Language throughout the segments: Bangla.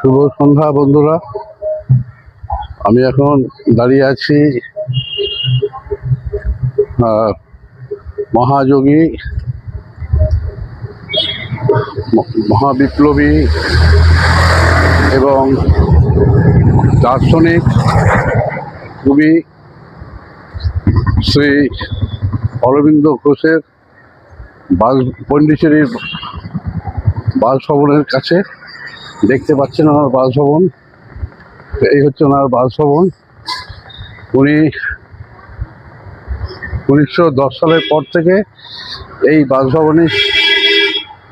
শুভ সন্ধ্যা, বন্ধুরা। আমি এখন দাঁড়িয়ে আছি মহাযোগী, মহাবিপ্লবী এবং দার্শনিক কবি শ্রী অরবিন্দ ঘোষের বাস, পণ্ডিচেরির বাসভবনের কাছে। দেখতে পাচ্ছেন ওনার বাসভবন। এই হচ্ছে ওনার বাসভবন। উনি উনিশশো দশ সালের পর থেকে এই বাসভবনে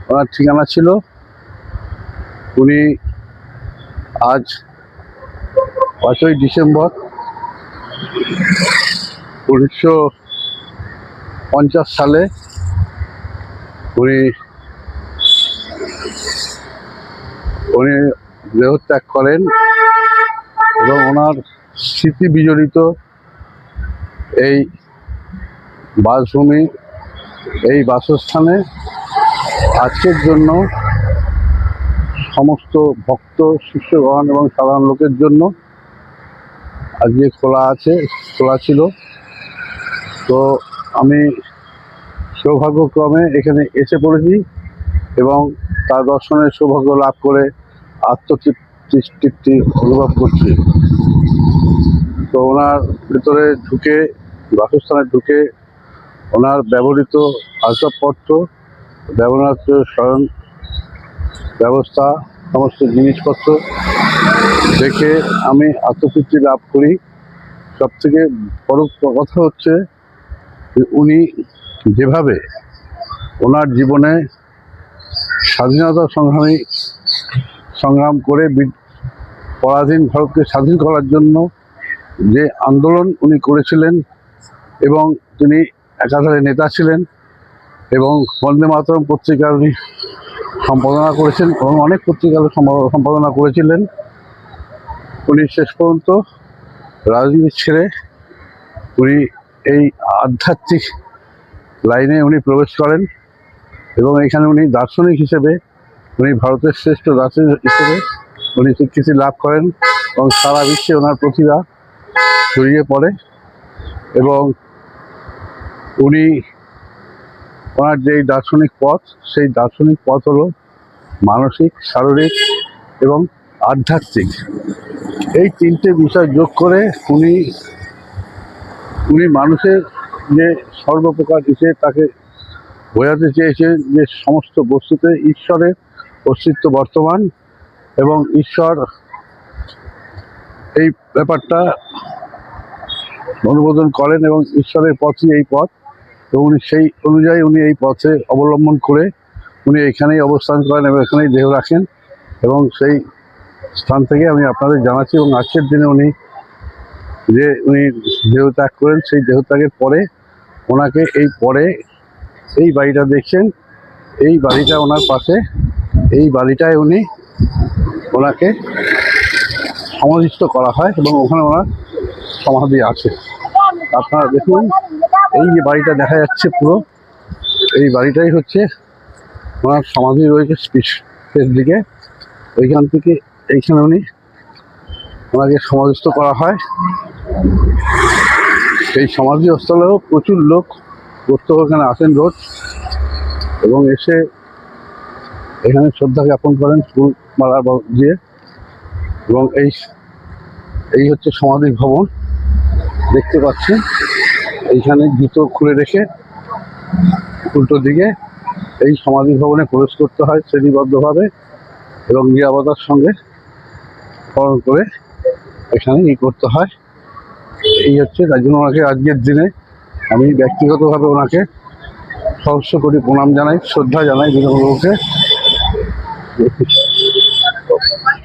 ওনার ঠিকানা ছিল। উনি আজ পাঁচই ডিসেম্বর উনিশশো পঞ্চাশ সালে উনি উনি দেহত্যাগ করেন এবং ওনার স্মৃতি বিজড়িত এই বাসভূমি, এই বাসস্থানে আজকের জন্য সমস্ত ভক্ত, শিষ্যগণ এবং সাধারণ লোকের জন্য আজকে খোলা আছে, খোলা ছিল। তো আমি সৌভাগ্যক্রমে এখানে এসে পড়েছি এবং তার দর্শনের সৌভাগ্য লাভ করে আত্মতৃপ্তি তৃপ্তি অনুভব করছি। তো ওনার ভিতরে ঢুকে, বাসস্থানে ঢুকে ওনার ব্যবহৃত আসবাবপত্র, ব্যবহৃত স্বয়ং ব্যবস্থা, সমস্ত জিনিসপত্র দেখে আমি আত্মতৃপ্তি লাভ করি। সব থেকে বড় কথা হচ্ছে উনি যেভাবে ওনার জীবনে স্বাধীনতা সংগ্রামী সংগ্রাম করে পরাধীন ভারতকে স্বাধীন করার জন্য যে আন্দোলন উনি করেছিলেন এবং তিনি একাধারে নেতা ছিলেন এবং বন্দে মাতরম পত্রিকার সম্পাদনা করেছেন, এবং অনেক পত্রিকার সম্পা- সম্পাদনা করেছিলেন। উনি শেষ পর্যন্ত রাজনীতি ছেড়ে উনি এই আধ্যাত্মিক লাইনে উনি প্রবেশ করেন এবং এখানে উনি দার্শনিক হিসেবে উনি ভারতের শ্রেষ্ঠ দার্শনিক হিসেবে উনি স্বীকৃতি লাভ করেন এবং সারা বিশ্বে ওনার প্রতিভা ছড়িয়ে পড়ে এবং উনি ওনার যেই দার্শনিক পথ, সেই দার্শনিক পথ হলো মানসিক, শারীরিক এবং আধ্যাত্মিক। এই তিনটে বিষয় যোগ করে উনি উনি মানুষের যে সর্বপ্রকার এসে তাকে বোঝাতে চেয়েছেন যে সমস্ত বস্তুতে ঈশ্বরের অস্তিত্ব বর্তমান এবং ঈশ্বর এই ব্যাপারটা অনুমোদন করেন এবং ঈশ্বরের পথই এই পথ। এবং উনি সেই অনুযায়ী উনি এই পথে অবলম্বন করে উনি এখানেই অবস্থান করেন এবং এখানেই দেহ রাখেন এবং সেই স্থান থেকে আমি আপনাদের জানাচ্ছি এবং আজকের দিনে উনি যে উনি দেহত্যাগ করেন, সেই দেহত্যাগের পরে ওনাকে এই পরে এই বাড়িটা দেখছেন। এই বাড়িটা ওনার পাশে এই বাড়িটায় উনি ওনাকে সমাধিস্থ করা হয় এবং ওখানে ওনার সমাধি আছে। আপনারা দেখুন, এই যে বাড়িটা দেখা যাচ্ছে পুরো, এই বাড়িটাই হচ্ছে ওনার সমাধি রয়েছে শেষ দিকে। ওইখান থেকে এইখানে উনি ওনাকে সমাধিস্থ করা হয়। এই সমাধি স্থলেও প্রচুর লোক, প্রত্যহ এখানে আসেন রোজ এবং এসে এখানে শ্রদ্ধা জ্ঞাপন করেন ফুল মালা দিয়ে। এবং এই এই হচ্ছে সমাধি ভবন। দেখতে পাচ্ছেন, এইখানে জুতো খুলে রেখে উল্টো দিকে এই সমাধি ভবনে প্রবেশ করতে হয় শ্রেণীবদ্ধভাবে এবং নিরাপত্তার সঙ্গে পালন করে এখানে ই করতে হয়। এই হচ্ছে তার জন্য ওনাকে আজকের দিনে আমি ব্যক্তিগতভাবে ওনাকে সহস্র কোটি প্রণাম জানাই, শ্রদ্ধা জানাই বিনম্রকে Yeah.